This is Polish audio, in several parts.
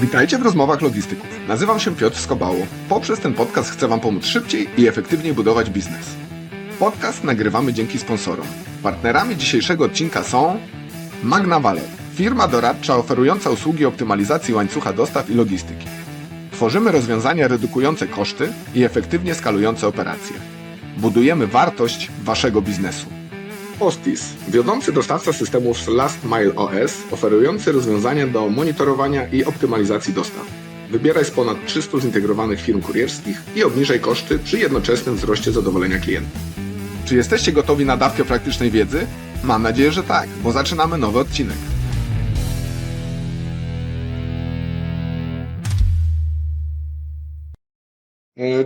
Witajcie w rozmowach logistyków. Nazywam się Piotr Skobało. Poprzez ten podcast chcę Wam pomóc szybciej i efektywniej budować biznes. Podcast nagrywamy dzięki sponsorom. Partnerami dzisiejszego odcinka są Magna Valley, firma doradcza oferująca usługi optymalizacji łańcucha dostaw i logistyki. Tworzymy rozwiązania redukujące koszty i efektywnie skalujące operacje. Budujemy wartość Waszego biznesu. Ostis, wiodący dostawca systemów Last Mile OS, oferujący rozwiązania do monitorowania i optymalizacji dostaw. Wybieraj z ponad 300 zintegrowanych firm kurierskich i obniżaj koszty przy jednoczesnym wzroście zadowolenia klienta. Czy jesteście gotowi na dawkę praktycznej wiedzy? Mam nadzieję, że tak, bo zaczynamy nowy odcinek.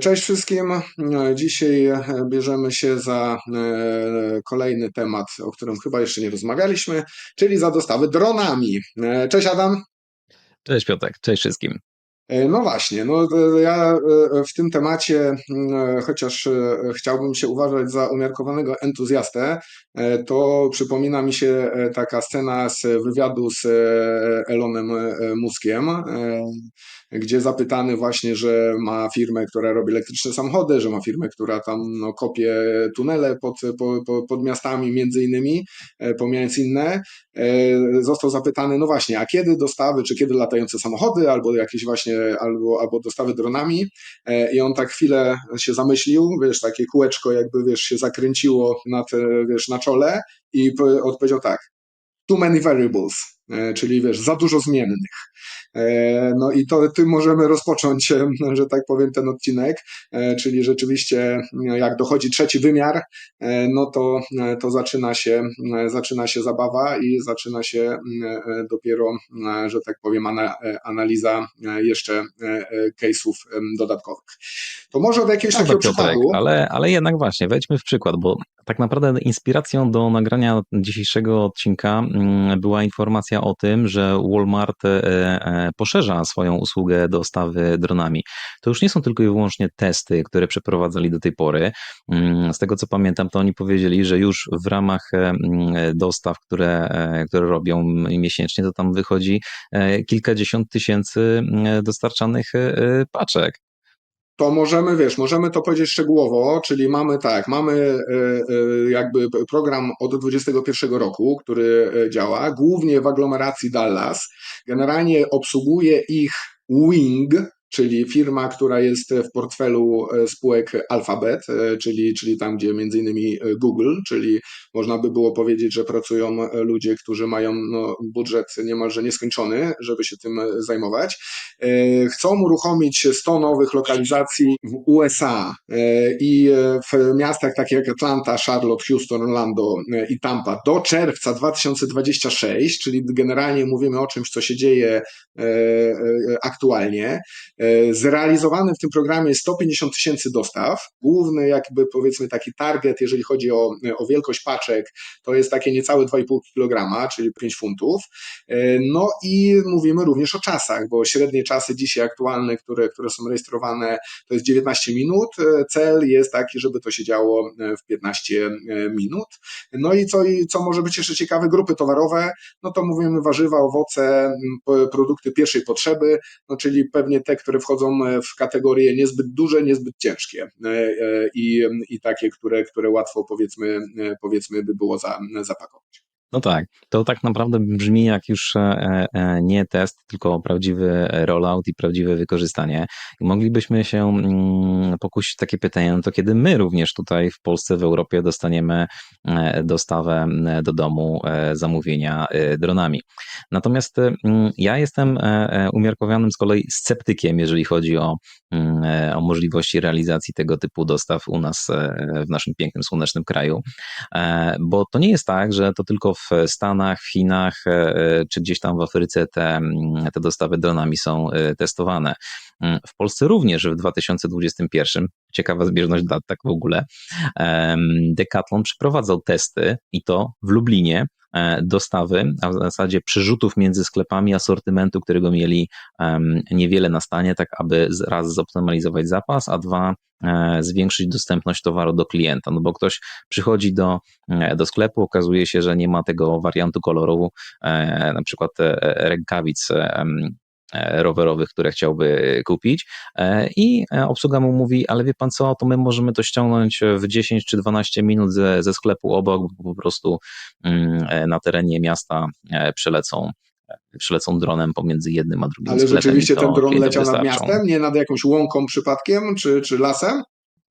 Cześć wszystkim. E, Dzisiaj e, bierzemy się za e, kolejny temat, o którym chyba jeszcze nie rozmawialiśmy, czyli za dostawy dronami. E, Cześć Adam. Cześć Piotrek, cześć wszystkim. E, No właśnie, no e, ja e, w tym temacie, mm, chociaż chciałbym się uważać za umiarkowanego entuzjastę, to przypomina mi się taka scena z wywiadu z Elonem Muskiem, gdzie zapytany właśnie, że ma firmę, która robi elektryczne samochody, że ma firmę, która tam no, kopie tunele pod, po, po, pod miastami między innymi, pomijając inne, został zapytany, no właśnie, a kiedy dostawy, czy kiedy latające samochody, albo jakieś właśnie, albo, albo dostawy dronami E, i on tak chwilę się zamyślił, wiesz, takie kółeczko jakby, wiesz, się zakręciło nad, e, wiesz, na czole i po- odpowiedział tak, too many variables, e, czyli wiesz, za dużo zmiennych. E, No i to tym możemy rozpocząć, e, że tak powiem, ten odcinek, e, czyli rzeczywiście e, jak dochodzi trzeci wymiar, e, no to, e, to zaczyna, się, e, zaczyna się zabawa i zaczyna się e, e, dopiero, e, że tak powiem, ana, e, analiza e, jeszcze e, e, case'ów dodatkowych. To może od jakiegoś takiego Piotrek, przykładu. ale, ale jednak właśnie, wejdźmy w przykład, bo tak naprawdę inspiracją do nagrania dzisiejszego odcinka mm, była informacja o tym, że Walmart e, e, poszerza swoją usługę dostawy dronami. To już nie są tylko i wyłącznie testy, które przeprowadzali do tej pory. Mm, Z tego co pamiętam, to oni powiedzieli, że już w ramach e, mm, dostaw, które, które robią miesięcznie, to tam wychodzi kilkadziesiąt tysięcy mm, dostarczanych paczek. To możemy, wiesz, możemy to powiedzieć szczegółowo, czyli mamy tak, mamy e, e, jakby program od 2021 roku, który e, działa, głównie w aglomeracji Dallas. Generalnie obsługuje ich Wing, czyli firma, która jest w portfelu e, spółek Alphabet, e, czyli, czyli tam, gdzie między innymi e, Google, czyli można by było powiedzieć, że pracują ludzie, którzy mają no, budżet niemalże nieskończony, żeby się tym zajmować. Chcą uruchomić 100 nowych lokalizacji w USA i w miastach takich jak Atlanta, Charlotte, Houston, Orlando i Tampa do czerwca 2026, czyli generalnie mówimy o czymś, co się dzieje aktualnie. E, Zrealizowany w tym programie jest 150 tysięcy dostaw. Główny jakby powiedzmy taki target, jeżeli chodzi o, o wielkość paczek, to jest takie niecałe 2,5 kg, czyli 5 funtów. E, No i mówimy również o czasach, bo średnie czasy dzisiaj aktualne, które, które są rejestrowane, to jest 19 minut. E, Cel jest taki, żeby to się działo w 15 minut. No i co, i co może być jeszcze ciekawe, grupy towarowe, no to mówimy warzywa, owoce, produkty pierwszej potrzeby, no czyli pewnie te, które wchodzą e, w kategorie niezbyt duże, niezbyt ciężkie e, e, i, i takie, które, które łatwo powiedzmy, powiedzmy by było za, zapakować. No tak, to tak naprawdę brzmi jak już e, e, nie test, tylko prawdziwy rollout i prawdziwe wykorzystanie. Moglibyśmy się mm, pokusić takie pytanie, no to kiedy my również tutaj w Polsce, w Europie dostaniemy e, dostawę e, do domu e, zamówienia e, dronami. Natomiast e, mm, ja jestem e, e, umiarkowanym z kolei sceptykiem, jeżeli chodzi o, mm, e, o możliwości realizacji tego typu dostaw u nas e, w naszym pięknym, słonecznym kraju. E, bo to nie jest tak, że to tylko w Stanach, w Chinach e, czy gdzieś tam w Afryce te, mm, te dostawy dronami są e, testowane. Mm, W Polsce również w 2021, ciekawa zbieżność dat tak w ogóle, Decathlon przeprowadzał testy i to w Lublinie e, dostawy, a w zasadzie przerzutów między sklepami asortymentu, którego mieli niewiele na stanie, tak aby raz zoptymalizować zapas, a dwa e, zwiększyć dostępność towaru do klienta, no bo ktoś przychodzi do, e, do sklepu, okazuje się, że nie ma tego wariantu koloru, na przykład rękawic rowerowych, które chciałby kupić e, i e, obsługa mu mówi, ale wie pan co, to my możemy to ściągnąć w 10 czy 12 minut ze, ze sklepu obok, bo po prostu mm, e, na terenie miasta e, przelecą przelecą dronem pomiędzy jednym a drugim Ale sklepem. i rzeczywiście to ten dron leciał nad miastem, nie nad jakąś łąką przypadkiem, czy, czy lasem?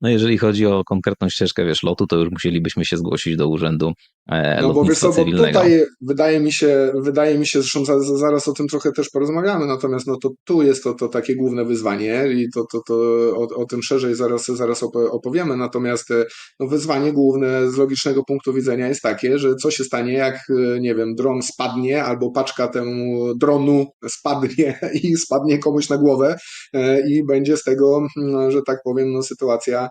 No jeżeli chodzi o konkretną ścieżkę, wiesz, lotu, to już musielibyśmy się zgłosić do urzędu e, No bo wiesz co, bo tutaj wydaje mi się, wydaje mi się, zresztą za, za- zaraz o tym trochę też porozmawiamy, natomiast no to tu jest to, to takie główne wyzwanie i to, to, to o, o tym szerzej zaraz, zaraz opo- opowiemy, natomiast e, no wyzwanie główne z logicznego punktu widzenia jest takie, że co się stanie, jak e, nie wiem, dron spadnie albo paczka temu dronu spadnie i spadnie komuś na głowę e, i będzie z tego, mm, że tak powiem, no sytuacja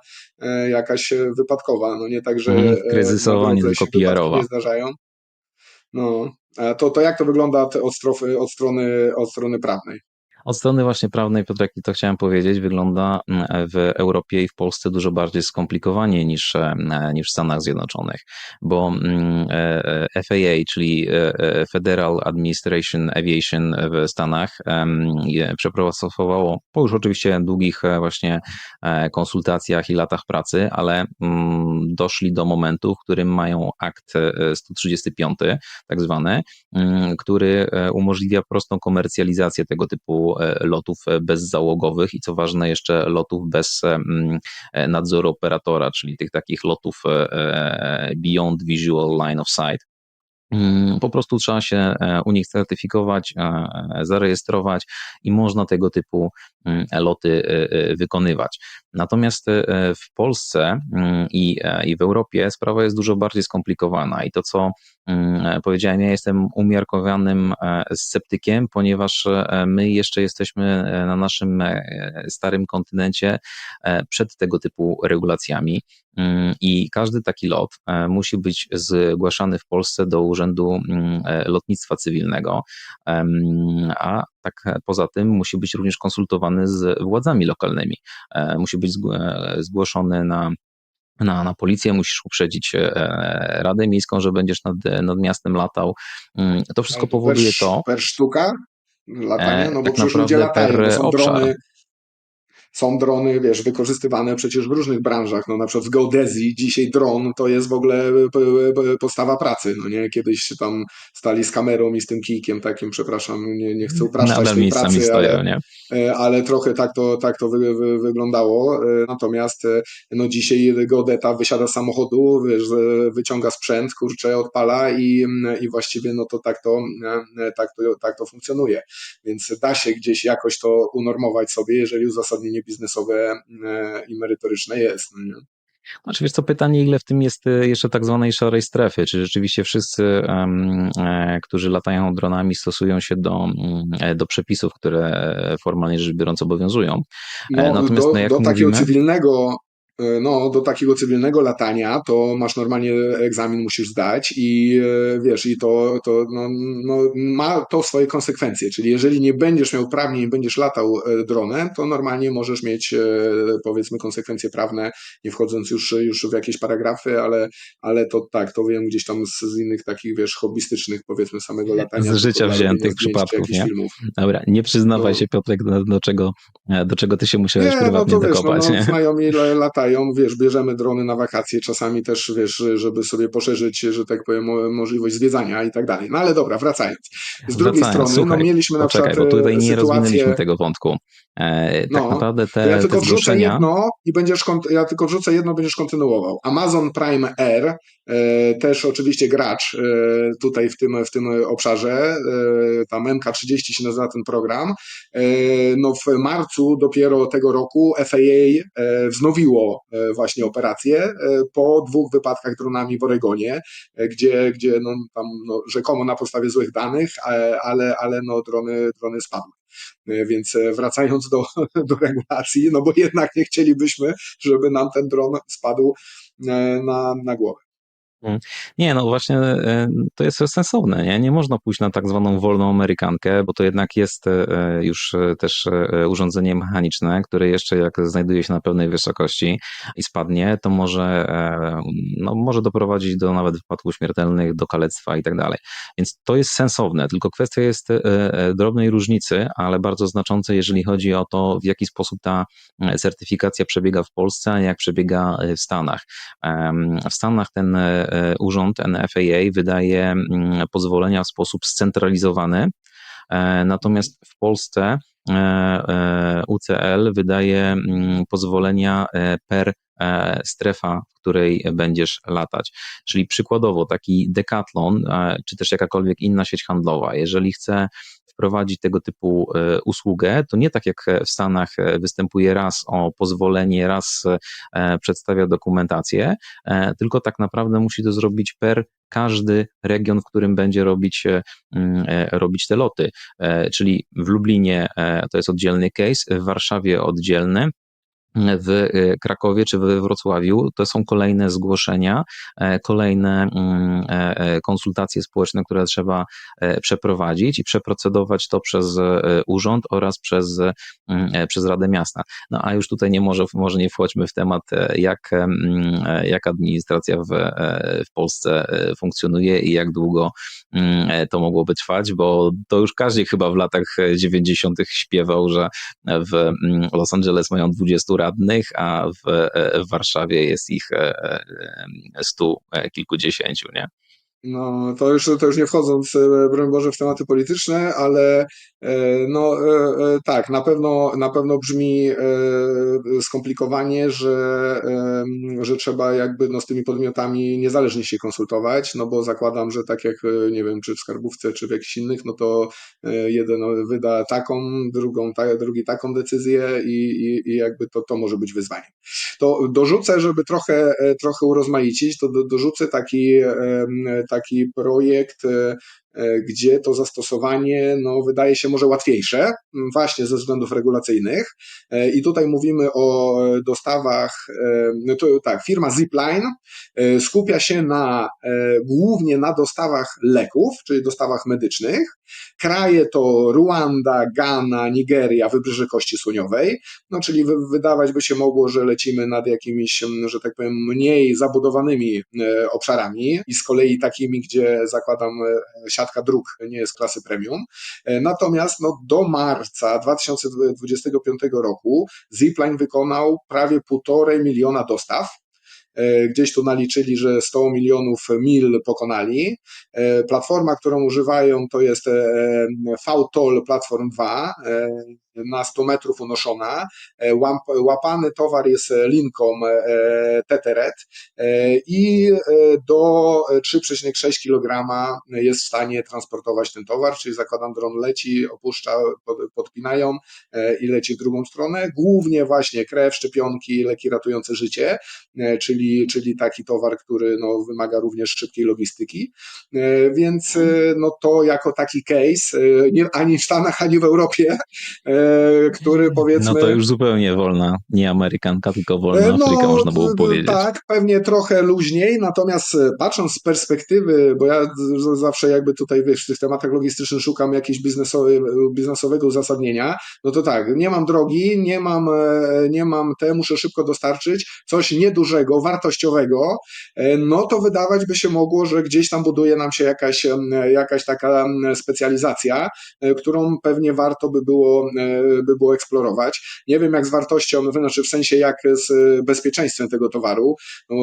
jakaś e, wypadkowa, no nie tak, że e, kryzysowa, nie tylko PR-owa. nie zdarzają. No, to, to jak to wygląda od, strofy, od, strony, od strony prawnej? Od strony właśnie prawnej, Piotrek, i to chciałem powiedzieć, wygląda mm, w Europie i w Polsce dużo bardziej skomplikowanie niż, e, niż w Stanach Zjednoczonych, bo mm, e, e, FAA, czyli Federal Administration Aviation w Stanach, przeprocesowało po już oczywiście długich właśnie konsultacjach i latach pracy, ale mm, doszli do momentu, w którym mają akt e, 135, tak zwany, który umożliwia prostą komercjalizację tego typu e, lotów e, bezzałogowych i co ważne jeszcze lotów bez e, nadzoru operatora, czyli tych takich lotów beyond visual line of sight. Mm, Po prostu trzeba się e, u nich certyfikować, e, zarejestrować i można tego typu mm, loty e, e, wykonywać. Natomiast e, w Polsce mm, i, e, w Europie sprawa jest dużo bardziej skomplikowana i to, co powiedziałem, ja jestem umiarkowanym e, sceptykiem, ponieważ e, my jeszcze jesteśmy e, na naszym e, starym kontynencie e, przed tego typu regulacjami. I każdy taki lot e, musi być zgłaszany w Polsce do Urzędu mm, e, Lotnictwa Cywilnego, a tak e, poza tym musi być również konsultowany z władzami lokalnymi. E, Musi być zgł- zgłoszony na na, na policję, musisz uprzedzić Radę Miejską, że będziesz nad, nad miastem latał. Mm, To wszystko to powoduje per, to, Per sztuka latania? No bo tak przecież ludzie latają, bo są obszar. drony, są drony, wiesz, wykorzystywane przecież w różnych branżach, no na przykład w geodezji dzisiaj dron to jest w ogóle p- p- podstawa pracy, no nie, kiedyś tam stali z kamerą i z tym kijkiem takim, przepraszam, nie, nie chcę upraszczać nadal tej pracy, stoją, ale, nie? e, ale trochę tak to, tak to wy, wy, wyglądało. E, Natomiast e, no dzisiaj geodeta wysiada z samochodu, wiesz, wyciąga sprzęt, kurczę, odpala i, i właściwie no to tak to, e, tak to, tak to funkcjonuje. Więc da się gdzieś jakoś to unormować sobie, jeżeli uzasadnienie biznesowe e, i merytoryczne jest. no nie? Znaczy, wiesz co, pytanie, ile w tym jest e, jeszcze tak zwanej szarej strefy? Czy rzeczywiście wszyscy, e, którzy latają dronami, stosują się do, mm, do przepisów, które formalnie rzecz biorąc obowiązują? No, Natomiast, do, no, jak do takiego mówimy- cywilnego, e, no, do takiego cywilnego latania, to masz normalnie egzamin musisz zdać i e, wiesz, i to, to no, no, ma to swoje konsekwencje. Czyli jeżeli nie będziesz miał uprawnień będziesz latał e, dronem, to normalnie możesz mieć e, powiedzmy konsekwencje prawne, nie wchodząc już, już w jakieś paragrafy, ale, ale to tak, to wiem gdzieś tam z, z innych takich, wiesz, hobbystycznych powiedzmy samego latania. Z życia wziętych przypadków, nie? filmów. Dobra, nie przyznawaj No. się, Piotrek, do, do, czego, e, do czego ty się musiałeś Nie, no prywatnie to wiesz, no, dokopać. no, nie? znajomi la- latają, wiesz, bierzemy drony na wakacje, czasami też, wiesz, żeby sobie poszerzyć, że tak powiem, mo- możliwość zwiedzania i tak dalej. No ale dobra, wracając. Z drugiej Wracając, strony, słuchaj, no mieliśmy na Poczekaj, przykład bo tutaj e, nie rozwinęliśmy sytuację... tego wątku. E, tak No, naprawdę te, ja te tylko wrzucę zgłoszenia... jedno i będziesz, ja tylko wrzucę jedno, będziesz kontynuował. Amazon Prime Air, e, też oczywiście gracz e, tutaj w tym, w tym obszarze, e, tam MK30 się nazywa ten program. E, no w marcu dopiero tego roku FAA e, wznowiło e, właśnie operację e, po dwóch wypadkach dronami w Oregonie, e, gdzie, gdzie no, tam no, rzekomo na podstawie złych danych, e, ale, ale no, drony, drony spadły. E, Więc e, wracając do, do regulacji, no bo jednak nie chcielibyśmy, żeby nam ten dron spadł e, na, na głowę. Mm. Nie, no właśnie e, to jest sensowne, nie? Nie można pójść na tak zwaną wolną amerykankę, bo to jednak jest e, już e, też urządzenie mechaniczne, które jeszcze jak znajduje się na pełnej wysokości i spadnie, to może, no, może doprowadzić do nawet wypadków śmiertelnych, do kalectwa i tak dalej. Więc to jest sensowne, tylko kwestia jest drobnej różnicy, ale bardzo znaczącej, jeżeli chodzi o to, w jaki sposób ta certyfikacja przebiega w Polsce, a jak przebiega w Stanach. W Stanach ten E, urząd NFAA wydaje mm, pozwolenia w sposób scentralizowany, e, natomiast w Polsce e, UCL wydaje mm, pozwolenia per strefa, w której będziesz latać. Czyli przykładowo taki Decathlon, czy też jakakolwiek inna sieć handlowa, jeżeli chce wprowadzić tego typu e, usługę, to nie tak jak w Stanach e, występuje raz o pozwolenie, raz e, przedstawia dokumentację, tylko tak naprawdę musi to zrobić per każdy region, w którym będzie robić, mm, robić te loty. Czyli w Lublinie to jest oddzielny case, w Warszawie oddzielny, w y, Krakowie czy we Wrocławiu, to są kolejne zgłoszenia, e, kolejne mm, e, e, konsultacje społeczne, które trzeba przeprowadzić i przeprocedować to przez urząd oraz przez, mm, przez Radę Miasta. No a już tutaj nie może, może nie wchodźmy w temat, jak, mm, jak administracja w, w Polsce funkcjonuje i jak długo to mogłoby trwać, bo to już każdy chyba w latach 90. śpiewał, że w Los Angeles mają 20 radnych, a w, e, w Warszawie jest ich e, e, stu kilkudziesięciu, nie? No, to już, to już nie wchodząc, broń Boże, w tematy polityczne, ale no tak, na pewno, na pewno brzmi skomplikowanie, że, że trzeba jakby no, z tymi podmiotami niezależnie się konsultować, no bo zakładam, że tak jak, nie wiem, czy w skarbówce, czy w jakichś innych, no to jeden wyda taką, drugą, ta, drugi taką decyzję i, i, i jakby to, to może być wyzwanie. To dorzucę, żeby trochę, trochę urozmaicić, to dorzucę taki taki projekt e, gdzie to zastosowanie no, wydaje się może łatwiejsze, właśnie ze względów regulacyjnych. E, I tutaj mówimy o dostawach, e, no to tak, firma Zipline skupia się na, głównie na dostawach leków, czyli dostawach medycznych. Kraje to Ruanda, Ghana, Nigeria, Wybrzeże Kości Słoniowej, no czyli wydawać by się mogło, że lecimy nad jakimiś, że tak powiem, mniej zabudowanymi obszarami i z kolei takimi, gdzie zakładam siatka dróg nie jest klasy premium. E, natomiast no, do marca 2025 roku Zipline wykonał prawie półtorej miliona dostaw e, gdzieś tu naliczyli, że 100 milionów mil pokonali. E, platforma, którą używają, to jest VTOL Platform 2 na 100 metrów unoszona. E, łapany towar jest linką e, Teteret e, i do 3,6 kg jest w stanie transportować ten towar, czyli zakładam dron leci, opuszcza, podpinają i leci w drugą stronę. Głównie właśnie krew, szczepionki, leki ratujące życie, czyli, czyli taki towar, który no, wymaga również szybkiej logistyki. Więc no, to jako taki case, nie, ani w Stanach, ani w Europie który powiedzmy... No to już zupełnie wolna, nie Amerykanka, tylko wolna no, Afryka, można było powiedzieć. Tak, pewnie trochę luźniej, natomiast e, patrząc z perspektywy, bo ja zawsze jakby tutaj wiesz, w tych tematach logistycznych szukam jakiegoś biznesowy, biznesowego uzasadnienia, no to tak, nie mam drogi, nie mam, e, nie mam te, muszę szybko dostarczyć coś niedużego, wartościowego, e, no to wydawać by się mogło, że gdzieś tam buduje nam się jakaś, jakaś taka specjalizacja, którą pewnie warto by było by było eksplorować. Nie wiem jak z wartością, znaczy w sensie jak z bezpieczeństwem tego towaru. No,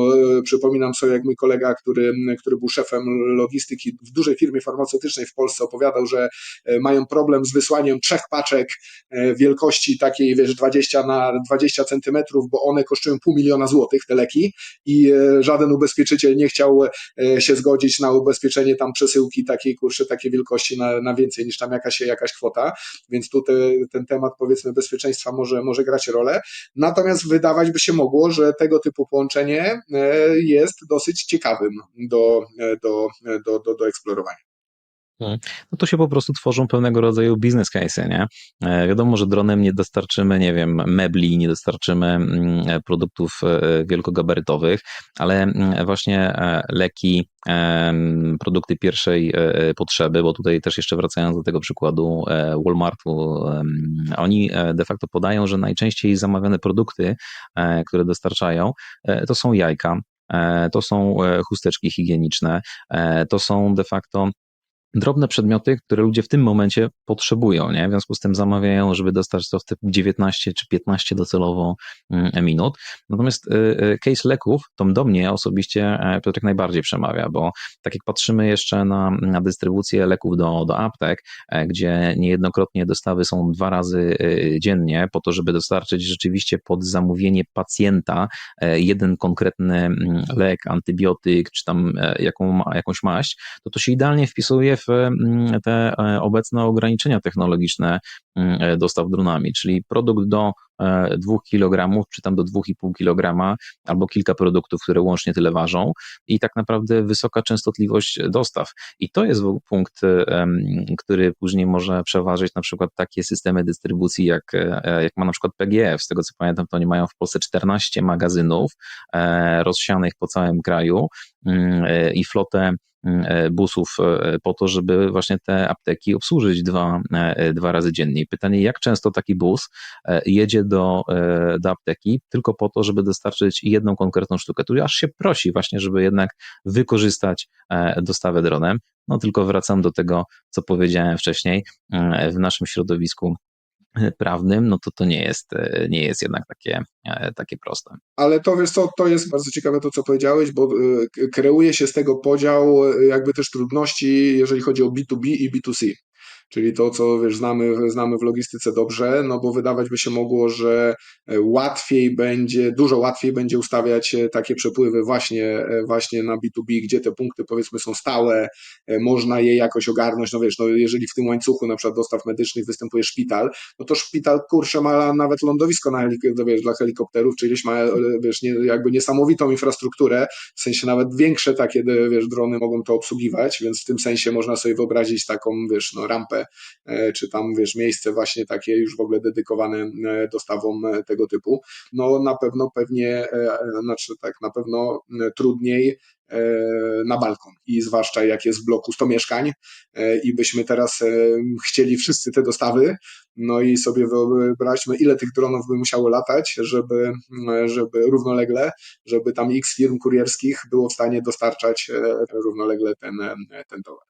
przypominam sobie, jak mój kolega, który, który był szefem logistyki w dużej firmie farmaceutycznej w Polsce, opowiadał, że e, mają problem z wysłaniem trzech paczek e, wielkości takiej, wiesz, 20 na 20 centymetrów, bo one kosztują pół miliona złotych, te leki, i e, żaden ubezpieczyciel nie chciał się zgodzić na ubezpieczenie tam przesyłki takiej, kurczę, takiej wielkości na, na więcej niż tam jakaś, jakaś kwota, więc tutaj ten temat powiedzmy bezpieczeństwa może, może grać rolę. Natomiast wydawać by się mogło, że tego typu połączenie e, jest dosyć ciekawym do, e, do, do, do, do eksplorowania. No to się po prostu tworzą pewnego rodzaju biznes case'y, nie? E, wiadomo, że dronem nie dostarczymy, nie wiem, mebli, nie dostarczymy mm, produktów e, wielkogabarytowych, ale mm, właśnie e, leki, produkty pierwszej potrzeby, bo tutaj też jeszcze wracając do tego przykładu Walmartu, oni de facto podają, że najczęściej zamawiane produkty, które dostarczają, to są jajka, to są chusteczki higieniczne, to są de facto drobne przedmioty, które ludzie w tym momencie potrzebują, nie? W związku z tym zamawiają, żeby dostać to w typu 19 czy 15 docelowo mm, minut. Natomiast y, y, case leków to do mnie osobiście e, Piotrek najbardziej przemawia, bo tak jak patrzymy jeszcze na, na dystrybucję leków do, do aptek, e, gdzie niejednokrotnie dostawy są dwa razy y, dziennie po to, żeby dostarczyć rzeczywiście pod zamówienie pacjenta e, jeden konkretny mm, lek, antybiotyk, czy tam jaką, jakąś maść, to to się idealnie wpisuje w mm, te e, obecne ograniczenia technologiczne mm, e, dostaw dronami, czyli produkt do 2 e, kg, czy tam do 2,5 kg, albo kilka produktów, które łącznie tyle ważą, i tak naprawdę wysoka częstotliwość dostaw. I to jest punkt, który później może przeważyć na przykład takie systemy dystrybucji, jak, jak ma na przykład PGF. Z tego co pamiętam, to oni mają w Polsce 14 magazynów rozsianych po całym kraju mm, i flotę Mm, e, busów e, po to, żeby właśnie te apteki obsłużyć dwa, e, dwa razy dziennie. Pytanie, jak często taki bus jedzie do, do apteki tylko po to, żeby dostarczyć jedną konkretną sztukę. Tu aż się prosi właśnie, żeby jednak wykorzystać dostawę dronem. No tylko wracam do tego, co powiedziałem wcześniej. W naszym środowisku prawnym, no to to nie jest, e, nie jest jednak takie, e, takie proste. Ale to wiesz co, to jest bardzo ciekawe to, co powiedziałeś, bo e, kreuje się z tego podział jakby też trudności, jeżeli chodzi o B2B i B2C czyli to, co wiesz, znamy, znamy w logistyce dobrze, no bo wydawać by się mogło, że e, łatwiej będzie, dużo łatwiej będzie ustawiać e, takie przepływy właśnie, e, właśnie na B2B, gdzie te punkty powiedzmy są stałe, można je jakoś ogarnąć, no wiesz, no jeżeli w tym łańcuchu na przykład dostaw medycznych występuje szpital, no to szpital kurczę ma nawet lądowisko na helik- no wiesz, dla helikopterów, czyli ma wiesz, nie, jakby niesamowitą infrastrukturę, w sensie nawet większe takie wiesz, drony mogą to obsługiwać, więc w tym sensie można sobie wyobrazić taką wiesz, no, rampę E, czy tam wiesz, miejsce właśnie takie już w ogóle dedykowane e, dostawom e, tego typu, no na pewno pewnie, znaczy tak, na pewno trudniej na balkon i zwłaszcza jak jest w bloku 100 mieszkań i byśmy teraz chcieli wszyscy te dostawy, no i sobie wyobraźmy ile tych dronów by musiało latać, żeby, żeby równolegle, żeby tam x firm kurierskich było w stanie dostarczać równolegle ten, ten towar.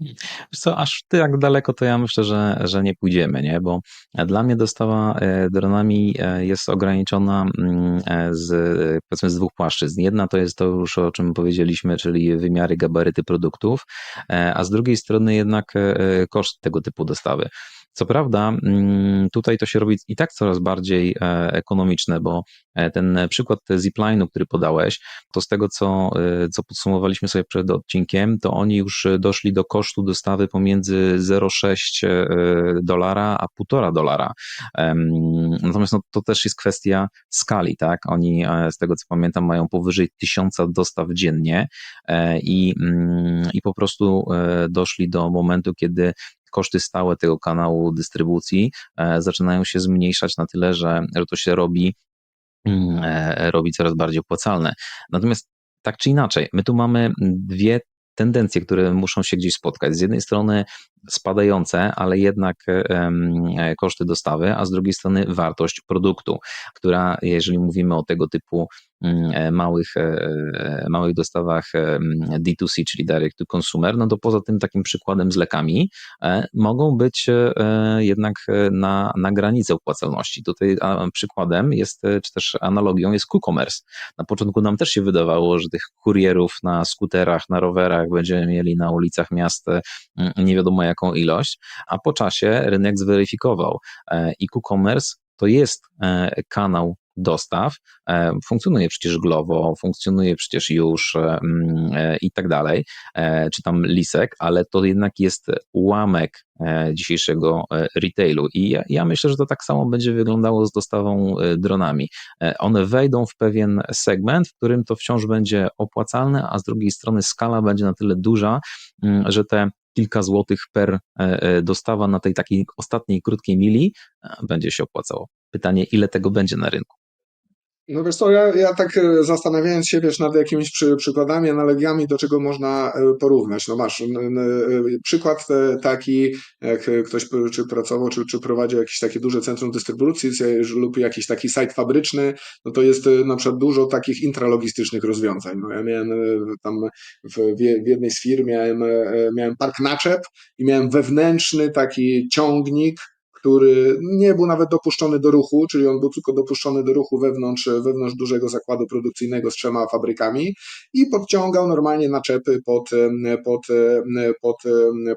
Wiesz co, aż tak daleko to ja myślę, że, że nie pójdziemy, nie? bo dla mnie dostawa e, dronami e, jest ograniczona mm, e, z, powiedzmy, z dwóch płaszczyzn. Jedna to jest to już, o czym powiedzieliśmy, czyli wymiary, gabaryty produktów, a z drugiej strony jednak koszt tego typu dostawy. Co prawda, mm, tutaj to się robi i tak coraz bardziej e, ekonomiczne, bo e, ten przykład zipline'u, który podałeś, to z tego, co, e, co podsumowaliśmy sobie przed odcinkiem, to oni już doszli do kosztu dostawy pomiędzy 0,6 dolara a 1,5 dolara. Natomiast no, to też jest kwestia skali, tak? Oni, z tego co pamiętam, mają powyżej 1000 dostaw dziennie i, mm, i po prostu doszli do momentu, kiedy koszty stałe tego kanału dystrybucji e, zaczynają się zmniejszać na tyle, że, to się robi, mm, e, robi coraz bardziej opłacalne. Natomiast tak czy inaczej, my tu mamy dwie tendencje, które muszą się gdzieś spotkać. Z jednej strony spadające, ale jednak e, koszty dostawy, a z drugiej strony wartość produktu, która, jeżeli mówimy o tego typu małych, e, małych dostawach D2C, czyli direct to consumer, no to poza tym takim przykładem z lekami mogą być jednak na, na granicy opłacalności. Tutaj przykładem jest, czy też analogią jest WooCommerce. Na początku nam też się wydawało, że tych kurierów na skuterach, na rowerach będziemy mieli na ulicach miast nie wiadomo jak jaką ilość, a po czasie rynek zweryfikował. E, I e-commerce to jest e, kanał dostaw. E, funkcjonuje przecież Glovo, funkcjonuje przecież już mm, i tak dalej, czy tam Lisek, ale to jednak jest ułamek dzisiejszego retailu. I ja, ja, myślę, że to tak samo będzie wyglądało z dostawą dronami. One wejdą w pewien segment, w którym to wciąż będzie opłacalne, a z drugiej strony skala będzie na tyle duża, mm, że te kilka złotych per dostawa na tej takiej ostatniej krótkiej mili będzie się opłacało. Pytanie, ile tego będzie na rynku? No wiesz co, ja, ja tak e, zastanawiając się, wiesz, nad jakimiś przy, przykładami, analogiami, do czego można e, porównać. No masz n, n, przykład taki, jak ktoś czy pracował, czy, czy prowadził jakieś takie duże centrum dystrybucji lub jakiś taki site fabryczny, no to jest e, na przykład dużo takich intralogistycznych rozwiązań. No ja miałem tam w, w jednej z firm miałem, miałem park naczep i miałem wewnętrzny taki ciągnik, który nie był nawet dopuszczony do ruchu, czyli on był tylko dopuszczony do ruchu wewnątrz, wewnątrz dużego zakładu produkcyjnego z trzema fabrykami i podciągał normalnie naczepy pod, pod, pod,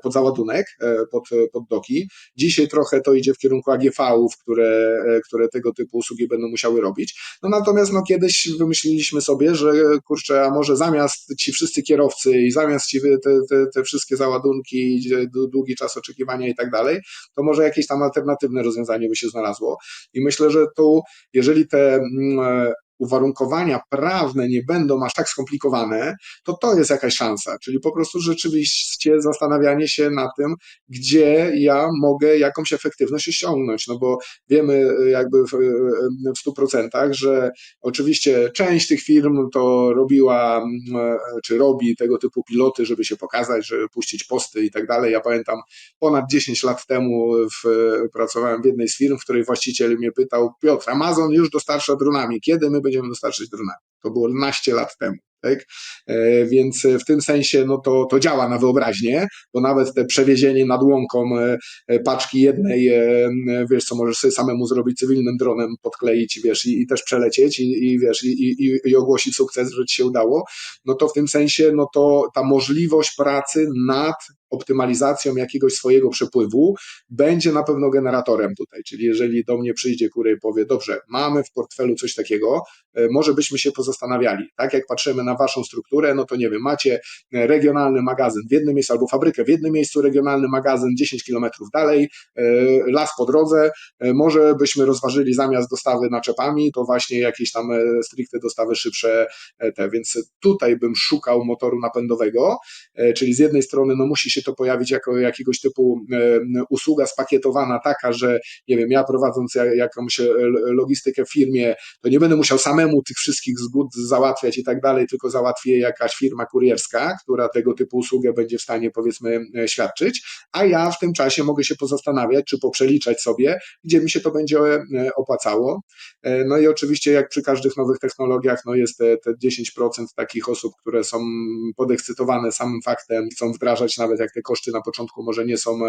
pod załadunek, pod, pod doki. Dzisiaj trochę to idzie w kierunku AGV-ów, które, które tego typu usługi będą musiały robić. No natomiast no, kiedyś wymyśliliśmy sobie, że kurczę, a może zamiast ci wszyscy kierowcy i zamiast ci te, te, te wszystkie załadunki, długi czas oczekiwania i tak dalej, to może jakieś tam alternatywne alternatywne rozwiązanie by się znalazło. I myślę, że tu, jeżeli te mm, uwarunkowania prawne nie będą aż tak skomplikowane, to to jest jakaś szansa. Czyli po prostu rzeczywiście zastanawianie się na tym, gdzie ja mogę jakąś efektywność osiągnąć. No bo wiemy jakby w, w 100%, że oczywiście część tych firm to robiła, czy robi tego typu piloty, żeby się pokazać, żeby puścić posty i tak dalej. Ja pamiętam ponad 10 lat temu w, pracowałem w jednej z firm, w której właściciel mnie pytał, Piotr, Amazon już dostarcza dronami, kiedy my będziemy dostarczyć dronami. To było naście lat temu. Tak? E, więc w tym sensie no to, to działa na wyobraźnię, bo nawet te przewiezienie nad łąką e, e, paczki jednej, wiesz co, możesz sobie samemu zrobić cywilnym dronem, podkleić, wiesz, i, i też przelecieć i, i wiesz, i, i, i ogłosić sukces, że ci się udało, no to w tym sensie, no to ta możliwość pracy nad optymalizacją jakiegoś swojego przepływu będzie na pewno generatorem tutaj. Czyli jeżeli do mnie przyjdzie kury i powie, dobrze, mamy w portfelu coś takiego, może byśmy się pozastanawiali. Tak jak patrzymy na waszą strukturę, no to nie wiem, macie e, regionalny magazyn w jednym miejscu albo fabrykę w jednym miejscu, regionalny magazyn 10 kilometrów dalej, e, las po drodze, e, może byśmy rozważyli zamiast dostawy naczepami, to właśnie jakieś tam stricte dostawy szybsze te, więc tutaj bym szukał motoru napędowego, czyli z jednej strony no musi się to pojawić jako jakiegoś typu usługa spakietowana taka, że nie wiem, ja prowadząc jakąś logistykę w firmie, to nie będę musiał samemu tych wszystkich zgód załatwiać i tak dalej, tylko załatwię jakaś firma kurierska, która tego typu usługę będzie w stanie powiedzmy e, świadczyć, a ja w tym czasie mogę się pozastanawiać, czy poprzeliczać sobie, gdzie mi się to będzie e, opłacało. E, no i oczywiście jak przy każdych nowych technologiach, no jest te, te 10% takich osób, które są podekscytowane samym faktem, chcą wdrażać, nawet jak te koszty na początku może nie są,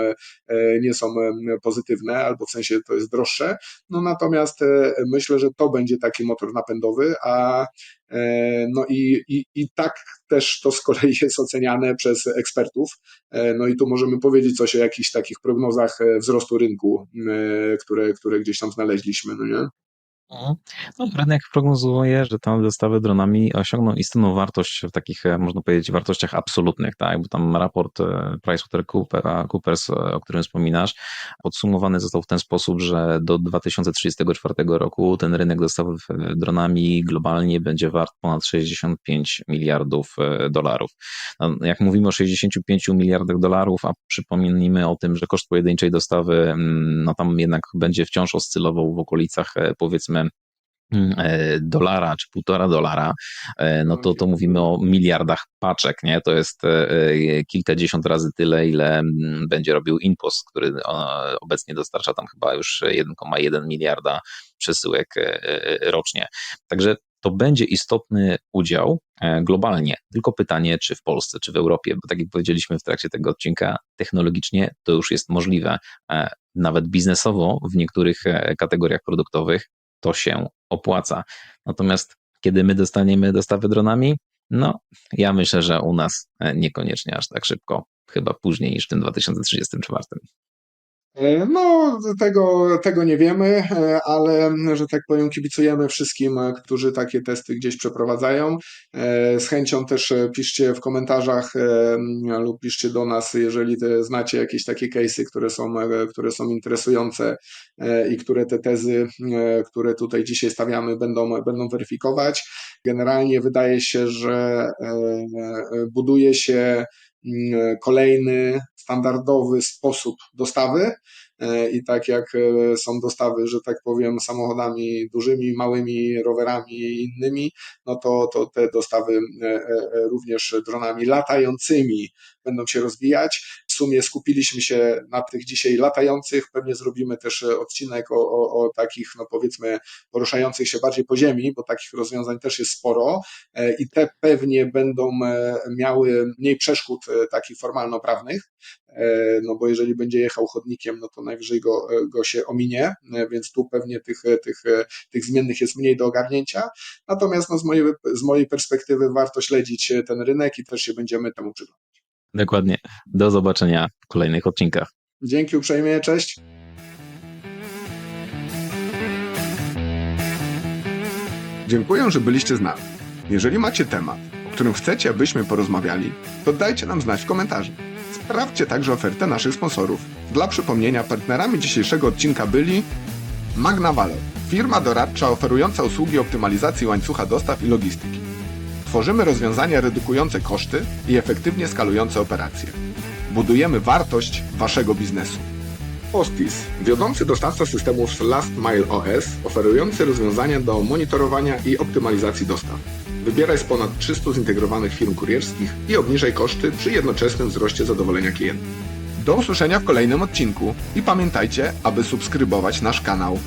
nie są pozytywne, albo w sensie to jest droższe. No natomiast myślę, że to będzie taki motor napędowy, a E, no i, i, i tak też to z kolei jest oceniane przez ekspertów. E, no i tu możemy powiedzieć coś o jakichś takich prognozach e, wzrostu rynku, które, które gdzieś tam znaleźliśmy, no nie? Mhm. No, rynek prognozuje, że te dostawy dronami osiągną istotną wartość w takich, e, można powiedzieć, wartościach absolutnych, tak? Bo tam raport e, PricewaterhouseCoopers, e, o którym wspominasz, podsumowany został w ten sposób, że do 2034 roku ten rynek dostaw dronami globalnie będzie wart ponad 65 miliardów dolarów. No, jak mówimy o 65 miliardach dolarów, a przypomnijmy o tym, że koszt pojedynczej dostawy, mm, no tam jednak będzie wciąż oscylował w okolicach powiedzmy dolara czy półtora dolara, e, no to, to mówimy o miliardach paczek, nie? To jest e, kilkadziesiąt razy tyle, ile mm, będzie robił InPost, który obecnie dostarcza tam chyba już 1,1 miliarda przesyłek rocznie. Także to będzie istotny udział globalnie. Tylko pytanie, czy w Polsce, czy w Europie, bo tak jak powiedzieliśmy w trakcie tego odcinka, technologicznie to już jest możliwe. Nawet biznesowo w niektórych kategoriach produktowych to się opłaca. Natomiast kiedy my dostaniemy dostawy dronami, no ja myślę, że u nas e, niekoniecznie aż tak szybko, chyba później niż w tym 2034. E, no, tego, tego nie wiemy, e, ale, że tak powiem, kibicujemy wszystkim, którzy takie testy gdzieś przeprowadzają. Z chęcią też piszcie w komentarzach lub piszcie do nas, jeżeli znacie jakieś takie case'y, które są, które są interesujące i które te tezy, które tutaj dzisiaj stawiamy, będą, będą weryfikować. Generalnie wydaje się, że buduje się kolejny standardowy sposób dostawy e, i tak jak e, są dostawy, że tak powiem, samochodami dużymi, małymi, rowerami i innymi, no to, to te dostawy e, również dronami latającymi będą się rozwijać. W sumie skupiliśmy się na tych dzisiaj latających, pewnie zrobimy też odcinek o, o, o takich, no powiedzmy, poruszających się bardziej po ziemi, bo takich rozwiązań też jest sporo i te pewnie będą miały mniej przeszkód takich formalno-prawnych, no bo jeżeli będzie jechał chodnikiem, no to najwyżej go, e, go się ominie, e, więc tu pewnie tych, e, tych, e, tych zmiennych jest mniej do ogarnięcia. Natomiast no, z, mojej, z mojej perspektywy warto śledzić e, ten rynek i też się będziemy temu przyglądać. Dokładnie. Do zobaczenia w kolejnych odcinkach. Dzięki uprzejmie, cześć. Dziękuję, że byliście z nami. Jeżeli macie temat, o którym chcecie, abyśmy porozmawiali, to dajcie nam znać w komentarzu. Sprawdźcie także ofertę naszych sponsorów. Dla przypomnienia, partnerami dzisiejszego odcinka byli Magna Valor, firma doradcza oferująca usługi optymalizacji łańcucha dostaw i logistyki. Tworzymy rozwiązania redukujące koszty i efektywnie skalujące operacje. Budujemy wartość waszego biznesu. Postis, wiodący dostawca systemów Last Mile OS, oferujący rozwiązania do monitorowania i optymalizacji dostaw. Wybieraj z ponad 300 zintegrowanych firm kurierskich i obniżaj koszty przy jednoczesnym wzroście zadowolenia klienta. Do usłyszenia w kolejnym odcinku i pamiętajcie, aby subskrybować nasz kanał